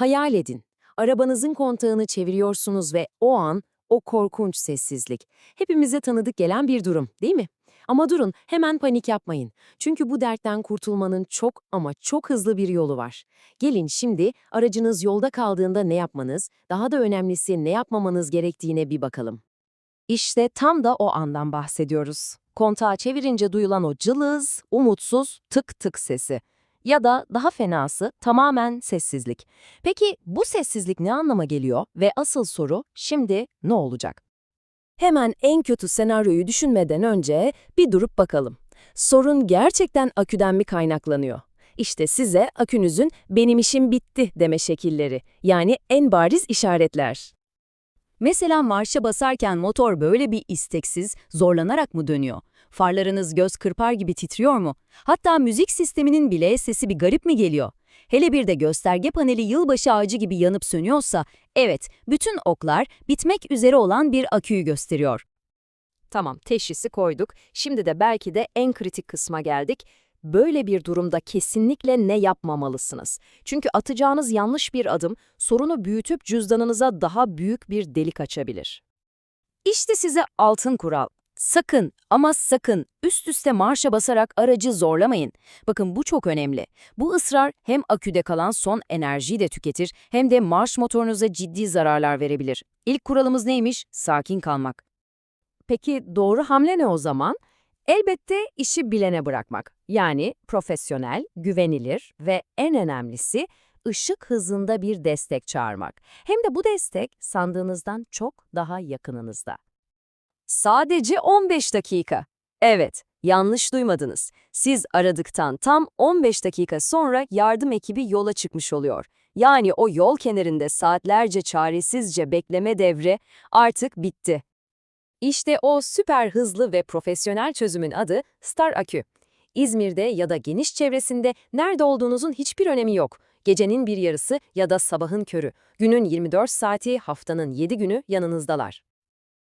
Hayal edin. Arabanızın kontağını çeviriyorsunuz ve o an o korkunç sessizlik. Hepimize tanıdık gelen bir durum, değil mi? Ama durun, hemen panik yapmayın. Çünkü bu dertten kurtulmanın çok ama çok hızlı bir yolu var. Gelin şimdi aracınız yolda kaldığında ne yapmanız, daha da önemlisi ne yapmamanız gerektiğine bir bakalım. İşte tam da o andan bahsediyoruz. Kontağı çevirince duyulan o cılız, umutsuz tık tık sesi. Ya da daha fenası tamamen sessizlik. Peki bu sessizlik ne anlama geliyor ve asıl soru şimdi ne olacak? Hemen en kötü senaryoyu düşünmeden önce bir durup bakalım. Sorun gerçekten aküden mi kaynaklanıyor? İşte size akünüzün benim işim bitti deme şekilleri, yani en bariz işaretler. Mesela marşa basarken motor böyle bir isteksiz, zorlanarak mı dönüyor? Farlarınız göz kırpar gibi titriyor mu? Hatta müzik sisteminin bile sesi bir garip mi geliyor? Hele bir de gösterge paneli yılbaşı ağacı gibi yanıp sönüyorsa, evet, bütün oklar bitmek üzere olan bir aküyü gösteriyor. Tamam, teşhisi koyduk. Şimdi de belki de en kritik kısma geldik. Böyle bir durumda kesinlikle ne yapmamalısınız? Çünkü atacağınız yanlış bir adım sorunu büyütüp cüzdanınıza daha büyük bir delik açabilir. İşte size altın kural. Sakın ama sakın üst üste marşa basarak aracı zorlamayın. Bakın bu çok önemli. Bu ısrar hem aküde kalan son enerjiyi de tüketir hem de marş motorunuza ciddi zararlar verebilir. İlk kuralımız neymiş? Sakin kalmak. Peki doğru hamle ne o zaman? Elbette işi bilene bırakmak. Yani profesyonel, güvenilir ve en önemlisi ışık hızında bir destek çağırmak. Hem de bu destek sandığınızdan çok daha yakınınızda. Sadece 15 dakika. Evet, yanlış duymadınız. Siz aradıktan tam 15 dakika sonra yardım ekibi yola çıkmış oluyor. Yani o yol kenarında saatlerce çaresizce bekleme devri artık bitti. İşte o süper hızlı ve profesyonel çözümün adı Star Akü. İzmir'de ya da geniş çevresinde nerede olduğunuzun hiçbir önemi yok. Gecenin bir yarısı ya da sabahın körü, günün 24 saati, haftanın 7 günü yanınızdalar.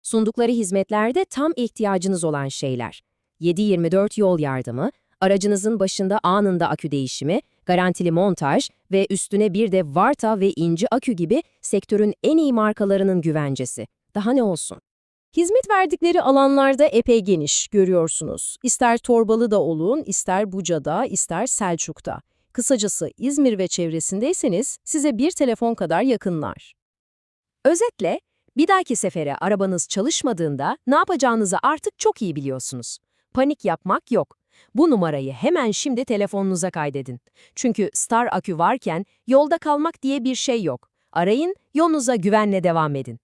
Sundukları hizmetlerde tam ihtiyacınız olan şeyler. 7-24 yol yardımı, aracınızın başında anında akü değişimi, garantili montaj ve üstüne bir de Varta ve İnci Akü gibi sektörün en iyi markalarının güvencesi. Daha ne olsun? Hizmet verdikleri alanlarda epey geniş görüyorsunuz. İster Torbalı'da olun, ister Buca'da, ister Selçuk'ta. Kısacası İzmir ve çevresindeyseniz size bir telefon kadar yakınlar. Özetle, bir dahaki sefere arabanız çalışmadığında ne yapacağınızı artık çok iyi biliyorsunuz. Panik yapmak yok. Bu numarayı hemen şimdi telefonunuza kaydedin. Çünkü Star Akü varken yolda kalmak diye bir şey yok. Arayın, yolunuza güvenle devam edin.